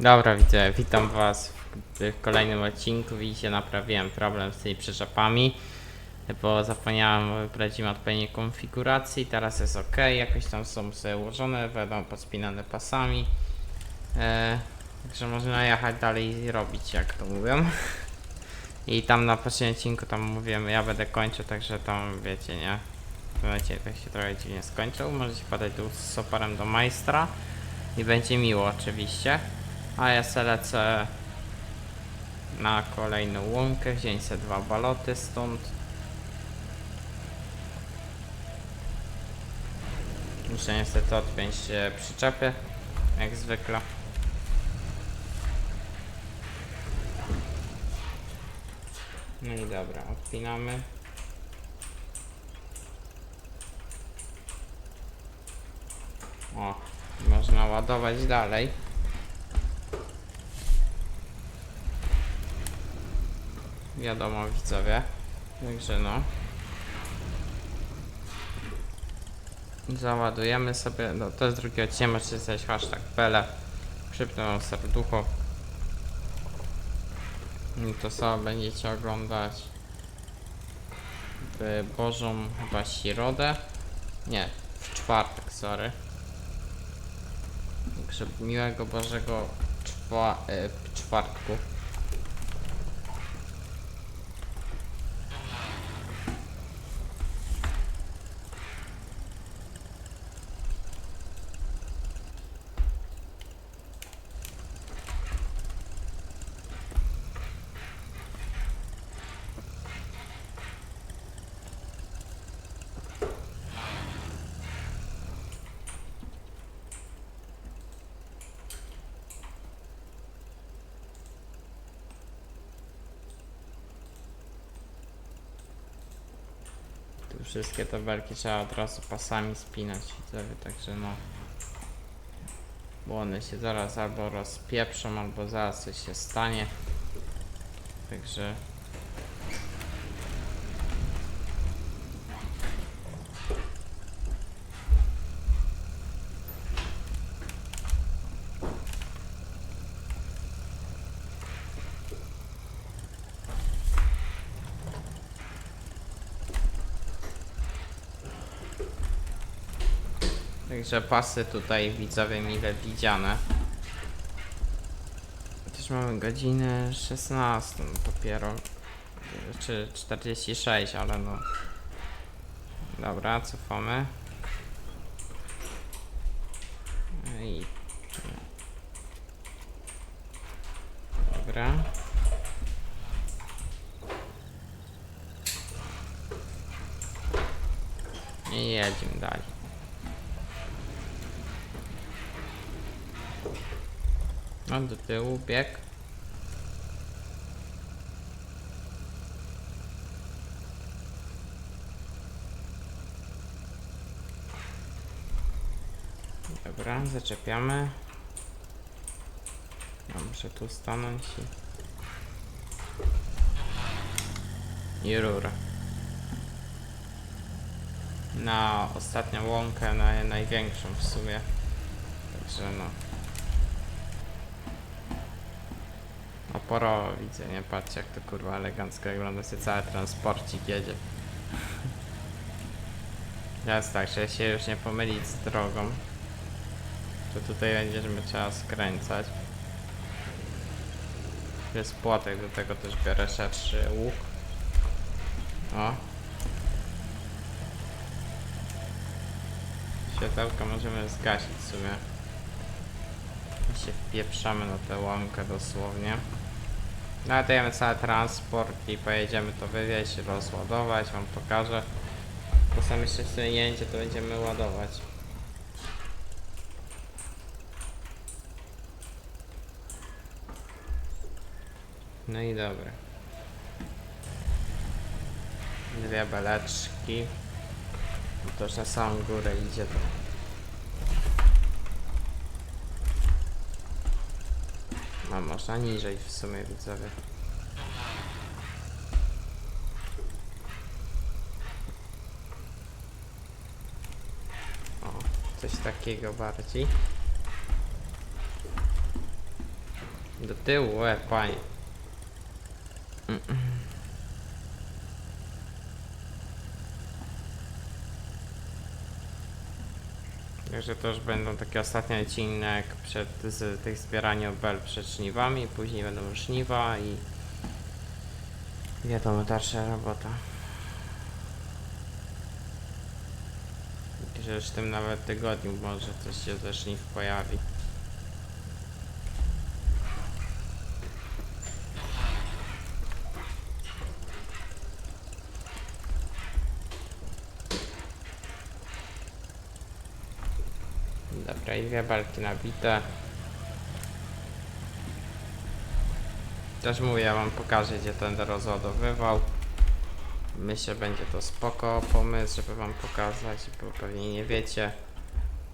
Dobra, widzę, witam was w, kolejnym odcinku. Widzicie, naprawiłem problem z tymi przyczepami, bo zapomniałem wybrać im odpowiedniej konfiguracji. Teraz jest ok, jakoś tam są sobie ułożone, będą podspinane pasami. E, także można jechać dalej i robić, jak to mówią. I tam na poprzednim odcinku tam mówiłem, ja będę kończył, także tam wiecie, nie? W tym momencie to się trochę dziwnie skończył. Możecie padać tu z soparem do majstra i będzie miło oczywiście. A ja se lecę na kolejną łąkę, wziąć se dwa baloty stąd. Muszę niestety odpiąć przyczepy, jak zwykle. No i dobra, odpinamy. O, można ładować dalej. Wiadomo widzowie. Także no. Załadujemy sobie, no to jest drugi odcinek, możecie znaleźć hashtag pele. Przypnę serducho. I to sobie będziecie oglądać w Bożą chyba środę. Nie, w czwartek, sorry. Także miłego Bożego czwa, e, czwartku. Wszystkie tabelki trzeba od razu pasami spinać także no. Bo one się zaraz albo rozpieprzą, albo zaraz coś się stanie. Także Także pasy tutaj widzowie mile widziane. Też mamy godzinę 16 dopiero. Czy 46, ale no. Dobra, cofamy. I. Dobra. I jedziemy dalej. No do tyłu, bieg. Dobra, zaczepiamy. Ja muszę tu stanąć i... I rura. Na ostatnią łąkę, na największą w sumie. Także no. Oporowo widzę, nie patrzcie jak to kurwa elegancko wygląda, się cały transporcik jedzie. Teraz tak, żeby się już nie pomylić z drogą, to tutaj będziemy trzeba skręcać. Tu jest płotek, do tego też biorę szerszy łuk. O. Światełka możemy zgasić w sumie. I się wpieprzamy na tę łąkę dosłownie. Nadajemy cały transport i pojedziemy to wywieźć, rozładować, wam pokażę. Bo sam jeszcze w sumie nie to będziemy ładować. No i dobra. Dwie beleczki. To na samą górę idzie to. A można niżej w sumie widzowie. O, coś takiego bardziej. Do tyłu, e, panie. Także to już będą takie ostatnie odcinek przed z tych zbierania bel przed żniwami, później będą żniwa i wiadomo dalsza robota. Że już w tym nawet tygodniu może coś się ze żniw pojawi. Dobra, i dwie belki nabite. Też mówię, ja wam pokażę gdzie ten rozładowywał. Myślę, będzie to spoko pomysł, żeby wam pokazać, bo pewnie nie wiecie,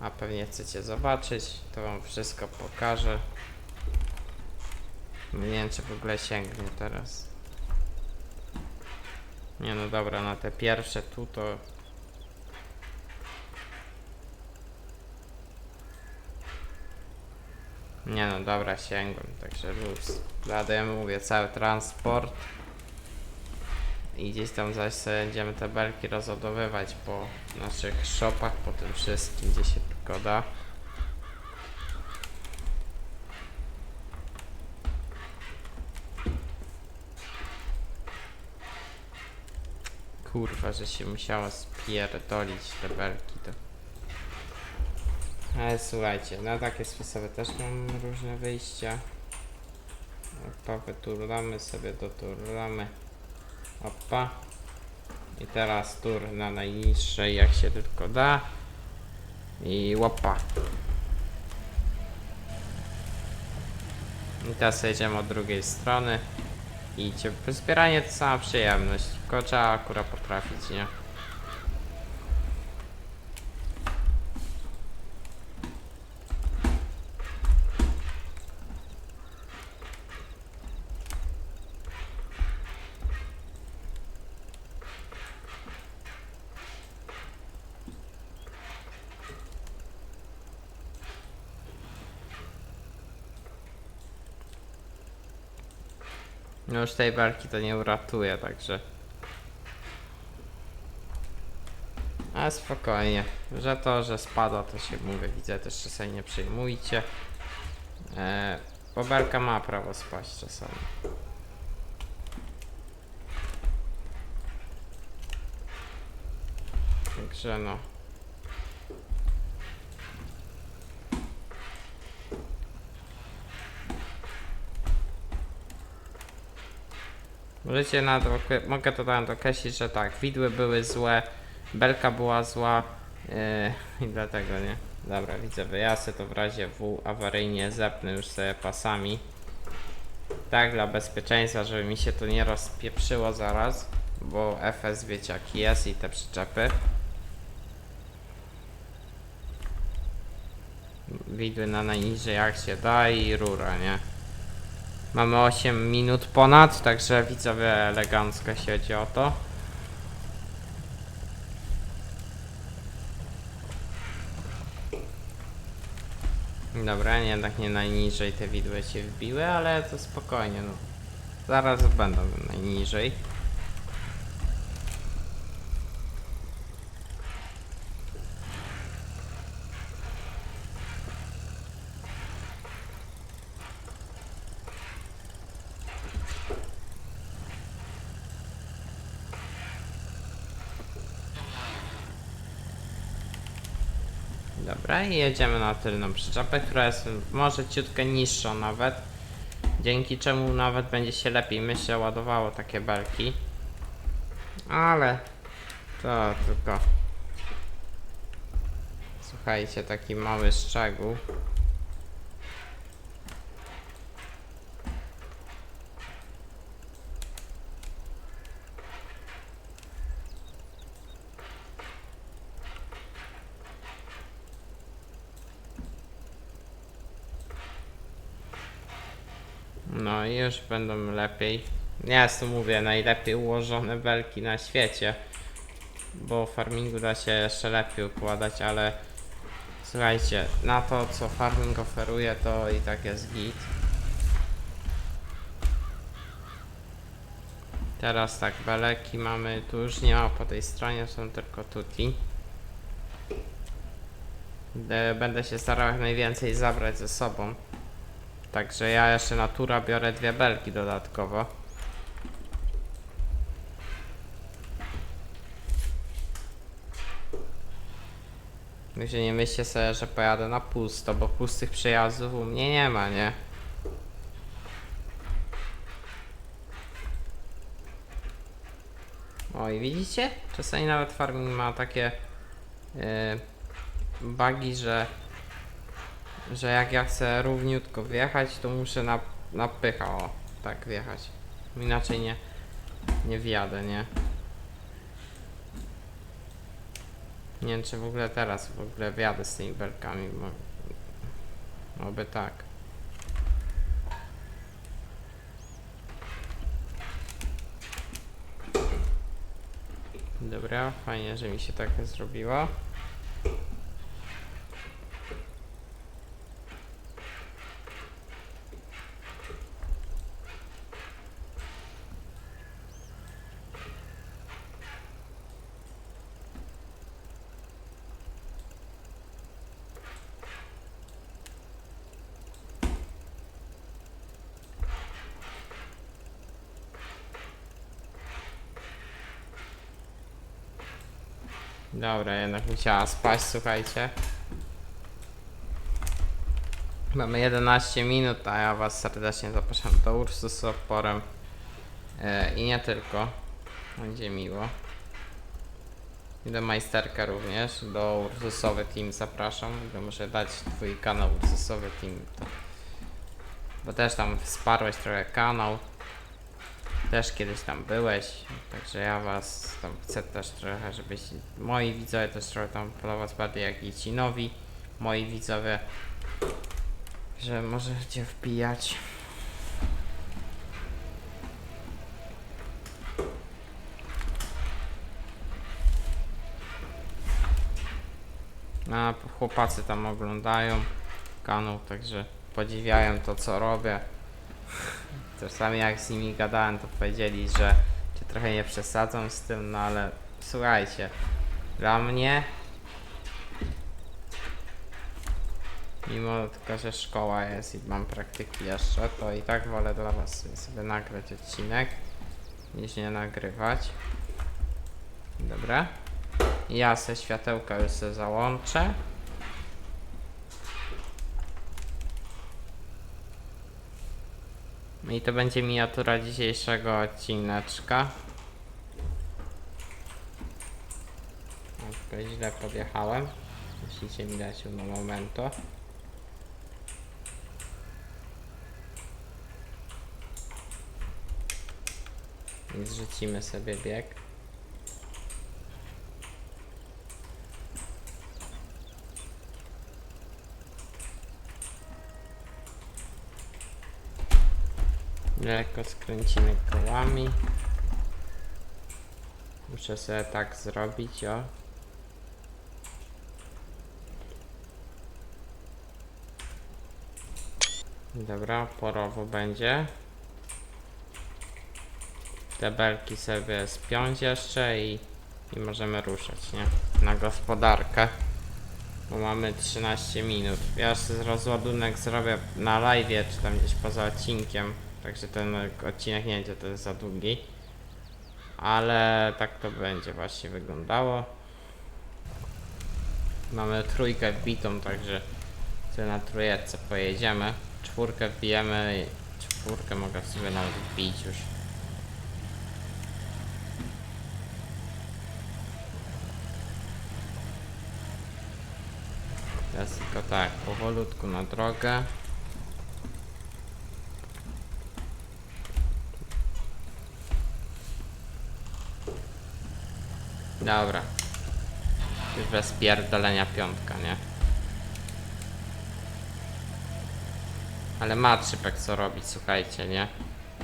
a pewnie chcecie zobaczyć, to wam wszystko pokażę. Nie wiem, czy w ogóle sięgnie teraz. Nie no dobra, na te pierwsze tu to Nie no, dobra, sięgłem, także luz. Jadę, mówię, cały transport. I gdzieś tam zaś będziemy te belki rozładowywać po naszych shopach, po tym wszystkim, gdzie się tylko da. Kurwa, że się musiała spierdolić te belki, to... Ale słuchajcie, na takie sposoby też mam różne wyjścia. Opa, wyturlamy sobie, doturlamy. Opa. I teraz tur na najniższej jak się tylko da. I łopa. I teraz jedziemy od drugiej strony. I. Zbieranie to sama przyjemność. Tylko trzeba akurat potrafić, nie? No już tej walki to nie uratuje, także. Ale spokojnie, że to, że spada, to się mówię, widzę, też czasami nie przejmujcie. E, bo belka ma prawo spaść czasami. Także no. Możecie na to, mogę to tam dokreślić, że tak, widły były złe, belka była zła yy, i dlatego nie. Dobra, widzę wyjazdy, to w razie W awaryjnie zepnę już sobie pasami. Tak, dla bezpieczeństwa, żeby mi się to nie rozpieprzyło zaraz, bo FS wiecie jaki jest i te przyczepy. Widły na najniżej jak się da i rura, nie? Mamy 8 minut ponad, także widzowie elegancko się chodzi o to. Dobra, nie, jednak nie najniżej te widły się wbiły, ale to spokojnie, no. Zaraz będą najniżej. Dobra, i jedziemy na tylną przyczepę, która jest może ciutkę niższa nawet. Dzięki czemu nawet będzie się lepiej, myślę, ładowało takie belki. Ale to tylko. Słuchajcie, taki mały szczegół. I już będą lepiej. Ja tu mówię, najlepiej ułożone belki na świecie. Bo w farmingu da się jeszcze lepiej układać, ale słuchajcie, na to co farming oferuje to i tak jest git. Teraz tak, beleki mamy, tu już nie ma po tej stronie, są tylko tuti. Będę się starał jak najwięcej zabrać ze sobą. Także ja jeszcze natura biorę dwie belki dodatkowo. Także nie myślcie sobie, że pojadę na pusto, bo pustych przejazdów u mnie nie ma, nie? Oj, widzicie? Czasami nawet farming ma takie yy, bugi, że że jak ja chcę równiutko wjechać, to muszę na, na pycha, o, tak wjechać. Inaczej nie, nie wjadę, nie? Nie wiem, czy w ogóle teraz w ogóle wjadę z tymi belkami, bo... Oby tak. Dobra, fajnie, że mi się tak zrobiło. Dobra, jednak musiała spać, słuchajcie. Mamy 11 minut, a ja was serdecznie zapraszam do Ursus z oporem. E, I nie tylko. Będzie miło. I do majsterka również. Do Ursusowy Team zapraszam. Muszę dać twój kanał Ursusowy Team. To... Bo też tam wsparłeś trochę kanał. Też kiedyś tam byłeś, także ja was tam chcę też trochę, żebyście moi widzowie też trochę tam po was bardziej jak i ci nowi moi widzowie, że możecie wbijać. A chłopacy tam oglądają kanał, także podziwiają to co robię. Czasami jak z nimi gadałem, to powiedzieli, że czy trochę nie przesadzą z tym, no ale słuchajcie, dla mnie, mimo tylko, że szkoła jest i mam praktyki jeszcze, to i tak wolę dla was sobie, sobie nagrać odcinek, niż nie nagrywać. Dobra. Ja se światełka już se załączę. I to będzie miniatura dzisiejszego odcineczka. Tylko źle podjechałem. Musicie mi dać jedno momento. Zrzucimy sobie bieg. Lekko skręcimy kołami. Muszę sobie tak zrobić, o. Dobra, porowo będzie. Te belki sobie spiąć jeszcze i, i możemy ruszać, nie? Na gospodarkę. Bo mamy 13 minut. Ja sobie rozładunek zrobię na live, czy tam gdzieś poza odcinkiem. Także ten odcinek nie będzie to jest za długi. Ale tak to będzie właśnie wyglądało. Mamy trójkę wbitą, także sobie na trójeczce pojedziemy. Czwórkę wbijemy czwórkę mogę sobie nawet wbić już. Teraz tylko tak, powolutku na drogę. Dobra. Już bez pierdolenia piątka, nie? Ale ma trzypek co robić, słuchajcie, nie?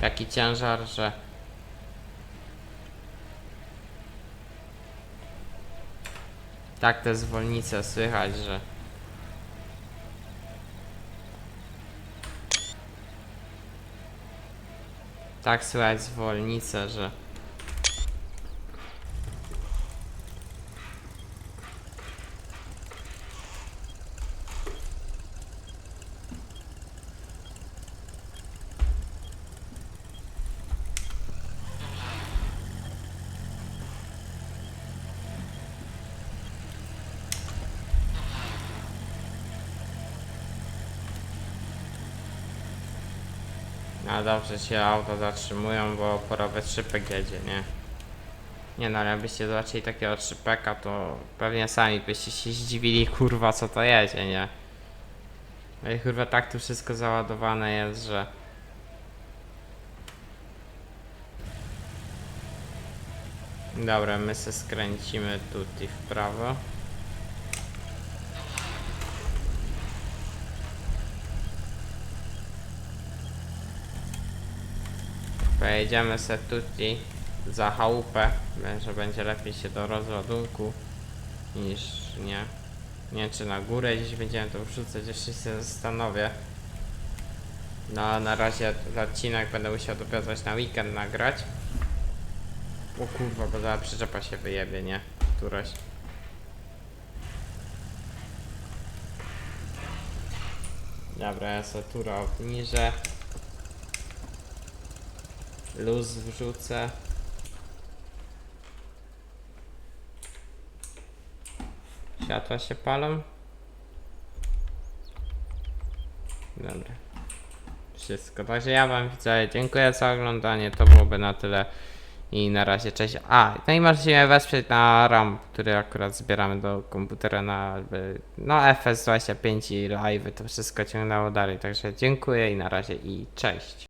Taki ciężar, że... Tak te zwolnice słychać, że... Tak słychać zwolnice, że... A dobrze się auto zatrzymują, bo porowy szypek jedzie, nie? Nie no, ale jakbyście zobaczyli takiego szypeka, to pewnie sami byście się zdziwili, kurwa, co to jedzie, nie? No i kurwa, tak tu wszystko załadowane jest, że... Dobra, my se skręcimy tutaj w prawo. Pojedziemy se tutaj za chałupę, że będzie lepiej się do rozładunku niż nie. Nie wiem czy na górę gdzieś będziemy to wrzucać, jeszcze się zastanowię. No na razie odcinek będę musiał coś na weekend nagrać. O kurwa, bo zaraz przyczepa się wyjebie, nie? Któraś. Dobra, ja sobie tura obniżę. Luz wrzucę. Światła się palą. Dobra. Wszystko. Także ja wam widzę. Dziękuję za oglądanie. To byłoby na tyle. I na razie cześć. A, no i możecie mnie wesprzeć na RAM, który akurat zbieramy do komputera na no FS25 i live, to wszystko ciągnęło dalej. Także dziękuję i na razie i cześć.